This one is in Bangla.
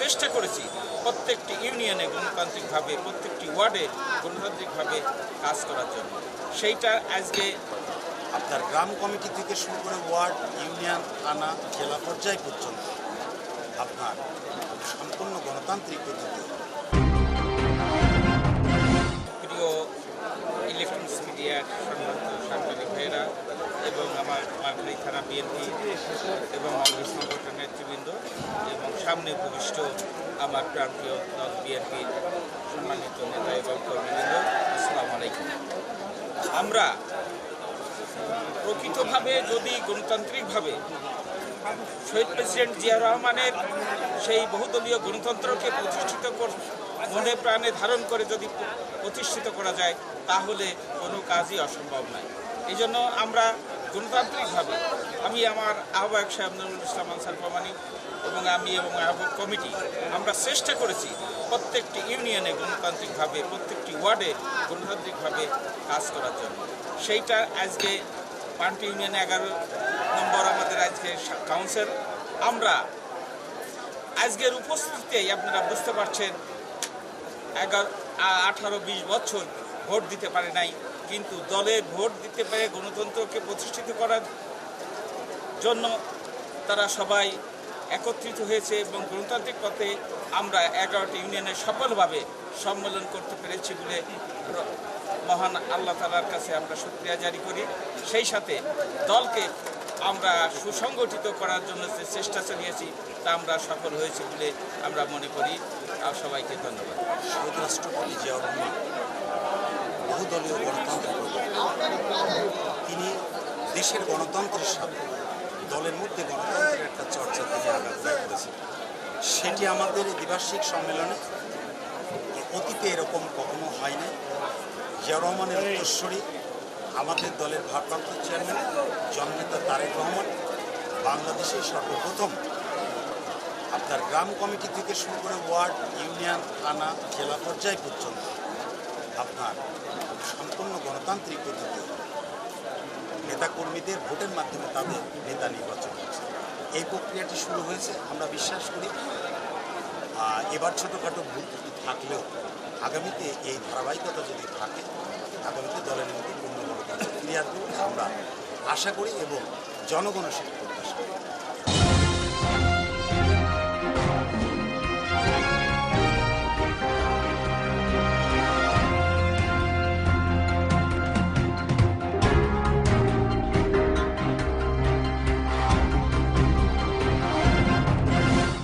চেষ্টা করেছি প্রত্যেকটি ইউনিয়নে গণতান্ত্রিকভাবে প্রত্যেকটি ওয়ার্ডে গণতান্ত্রিকভাবে কাজ করার জন্য। সেইটা আজকে আপনার গ্রাম কমিটি থেকে শুরু করে ওয়ার্ড ইউনিয়ন থানা জেলা পর্যায় পর্যন্ত আপনার সম্পূর্ণ গণতান্ত্রিক পদ্ধতি। প্রিয় ইলেকট্রনিক্স মিডিয়ার সম্মানিত সাংবাদিক ভাইয়েরা এবং আমার মালখালী থানা বিএনপি এবং অঙ্গ সংগঠনের সামনে উপবিষ্ট আমার প্রান্তীয় দল বিএনপির সম্মানিত নেতা এবং কর্মীবৃন্দ, আসসালামু আলাইকুম। আমরা প্রকৃতভাবে যদি গণতান্ত্রিকভাবে শহীদ প্রেসিডেন্ট জিয়া রহমানের সেই বহুদলীয় গণতন্ত্রকে প্রতিষ্ঠিত কর- মনে প্রাণে ধারণ করে যদি প্রতিষ্ঠিত করা যায়, তাহলে কোনো কাজই অসম্ভব নয়। এই জন্য আমরা গণতান্ত্রিকভাবে আমি আমার আহ্বায়ক সাহেব নুরুল ইসলাম আনসার এবং আমি এবং আহ্বায়ক কমিটি আমরা চেষ্টা করেছি প্রত্যেকটি ইউনিয়নে গণতান্ত্রিকভাবে, প্রত্যেকটি ওয়ার্ডে গণতান্ত্রিকভাবে কাজ করার জন্য। সেইটা আজকে পান্টি ইউনিয়নে এগারো নম্বর আমাদের আজকে কাউন্সিল আমরা আজকের উপস্থিতিতে আপনারা বুঝতে পারছেন, এগারো, আঠারো, বিশ বছর ভোট দিতে পারে নাই। কিন্তু দলে ভোট দিতে পারে গণতন্ত্রকে প্রতিষ্ঠিত করার জন্য তারা সবাই একত্রিত হয়েছে এবং গণতান্ত্রিক পথে আমরা এগারোটি ইউনিয়নে সফলভাবে সম্মেলন করতে পেরেছি বলে মহান আল্লাহ তালার কাছে আমরা শুক্রিয়া জারি করি। সেই সাথে দলকে আমরা সুসংগঠিত করার জন্য যে চেষ্টা চালিয়েছি, তা আমরা সফল হয়েছি বলে আমরা মনে করি। আর সবাইকে ধন্যবাদ শহীদ রাষ্ট্রপতি জিয়াউর রহমান বহুদলীয় গণতান্ত্রিক পদ্ধতি। তিনি দেশের গণতন্ত্রের সাথে দলের মধ্যে গণতন্ত্রের একটা চর্চা তিনি আঘাত করেছেন সেটি আমাদের দ্বিবার্ষিক সম্মেলনে অতীতে এরকম কখনো হয় নাই জিয়া রহমানের উত্তরস্বরী আমাদের দলের ভারপ্রাপ্ত চেয়ারম্যান জননেতা তারেক রহমান বাংলাদেশে সর্বপ্রথম আপনার গ্রাম কমিটি থেকে শুরু করে ওয়ার্ড, ইউনিয়ন, থানা, জেলা পর্যায় পর্যন্ত আপনার সম্পূর্ণ গণতান্ত্রিক পদ্ধতি। নেতাকর্মীদের ভোটের মাধ্যমে তাদের নেতা নির্বাচন করছে এই প্রক্রিয়াটি শুরু হয়েছে, আমরা বিশ্বাস করি। এবার ছোটোখাটো ভুল ত্রুটি থাকলেও, আগামীতে এই ধারাবাহিকতা যদি থাকে, আগামীতে দলের মধ্যে পূর্ণ গণতন্ত্র ফিরে আসবে আমরা আশা করি এবং জনগণের সেটা প্রত্যাশা করি।